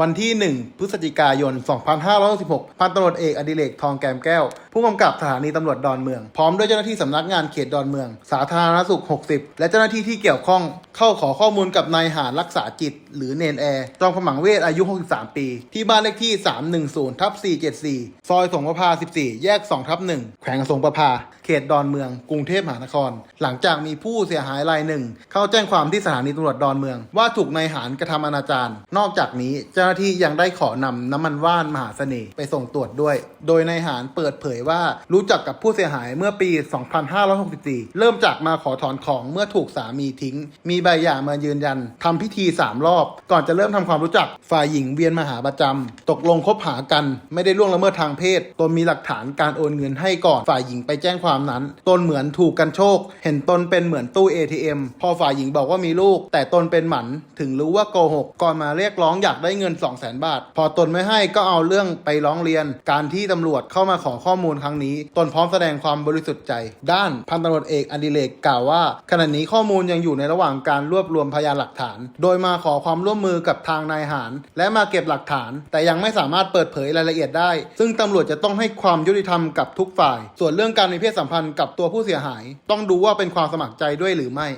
วันที่ 1 พฤศจิกายน 2566 พันตำรวจเอกอดิเรกทองแกมแก้ว ผู้กำกับสถานีตำรวจดอนเมือง พร้อมด้วยเจ้าหน้าที่สำนักงานเขตดอนเมือง สาธารณสุข 60 และเจ้าหน้าที่ที่เกี่ยวข้องเข้าขอข้อมูลกับนายหารรักษาจิต หรือเนนแอร์ จอมขมังเวทอายุ 63 ปี ที่บ้านเลขที่ 310ทับ474 ซอยสงประพา14 แยก 2ทับ1แขวงสงประพาเขตดอนเมือง กรุงเทพมหานคร หลังจากมีผู้เสียหายรายหนึ่ง เข้าแจ้งความที่สถานีตำรวจดอนเมือง ว่าถูกนายหารกระทำอนาจารนอกจากนี้เจ้าหน้าที่ยังได้ขอนำน้ำมันว่านมหาเสน่ห์ไปส่งตรวจด้วย โดยนายหารเปิดเผยว่ารู้จักกับผู้เสียหายเมื่อปี 2564 เริ่มจากมาขอถอนของเมื่อถูกสามีทิ้ง มีใบหย่ามายืนยันทำพิธี 3 รอบ ก่อนจะเริ่มทำความรู้จักฝ่ายหญิงเวียนมาหาประจำตกลงคบหากัน ไม่ได้ล่วงละเมิดทางเพศตนมีหลักฐานการโอนเงินให้ก่อนฝ่ายหญิงไปแจ้งความนั้นตนเหมือนถูกกันโชค เห็นตนเป็นเหมือนตู้ ATM พอฝ่ายหญิงบอกว่ามีลูก แต่ตนเป็นหมันถึงรู้ว่าโกหกก่อนมาเรียกร้องอยากได้เงิน2 0 0 0 0 0บาท พอตนไม่ให้ก็เอาเรื่องไปร้องเรียน การที่ตำรวจเข้ามาขอข้อมูลครั้งนี้ ตนพร้อมแสดงความบริสุทธิ์ใจ ด้านพันตำรวจเอกอดิเรกกล่าวว่า ขณะนี้ข้อมูลยังอยู่ในระหว่างการรวบรวมพยานหลักฐาน โดยมาขอความร่วมมือกับทางนายหาร และมาเก็บหลักฐาน แต่ยังไม่สามารถเปิดเผยรายละเอียดได้ ซึ่งตำรวจจะต้องให้ความยุติธรรมกับทุกฝ่าย ส่วนเรื่องการมีเพศสัมพันธ์กับตัวผู้เสียหาย ต้องดูว่าเป็นความสมัครใจด้วยหรือไม่